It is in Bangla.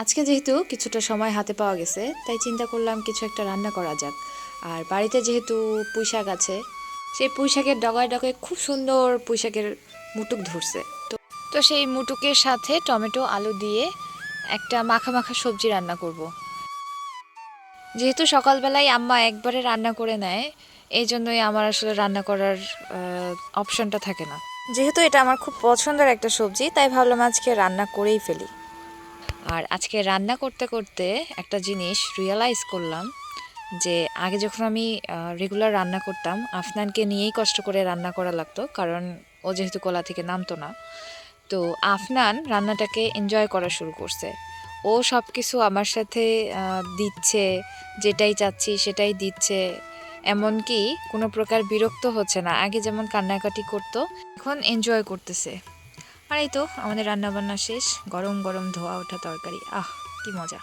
আজকে যেহেতু কিছুটা সময় হাতে পাওয়া গেছে, তাই চিন্তা করলাম কিছু একটা রান্না করা যাক। আর বাড়িতে যেহেতু পুঁই শাক আছে, সেই পুঁই শাকের ডগায় ডগায় খুব সুন্দর পুঁই শাকের মুটুক ধরছে। তো তো সেই মুটুকের সাথে টমেটো, আলু দিয়ে একটা মাখা মাখা সবজি রান্না করব। যেহেতু সকালবেলায় আম্মা একবারে রান্না করে নেয়, এই জন্যই আমার আসলে রান্না করার অপশনটা থাকে না। যেহেতু এটা আমার খুব পছন্দের একটা সবজি, তাই ভাবলাম আজকে রান্না করেই ফেলি। আর আজকে রান্না করতে করতে একটা জিনিস রিয়েলাইজ করলাম যে আগে যখন আমি রেগুলার রান্না করতাম, আফনানকে নিয়েই কষ্ট করে রান্না করা লাগতো, কারণ ও যেহেতু কোলা থেকে নামতো না। তো আফনান রান্নাটাকে এনজয় করা শুরু করছে। ও সব কিছু আমার সাথে দিচ্ছে, যেটাই চাচ্ছি সেটাই দিচ্ছে। এমনকি কোনো প্রকার বিরক্ত হচ্ছে না। আগে যেমন কান্নাকাটি করতো, এখন এনজয় করতেছে। আর এই তো আমাদের রান্নাবান্না শেষ। গরম গরম ধোয়া ওঠা তরকারি। আহ কি মজা।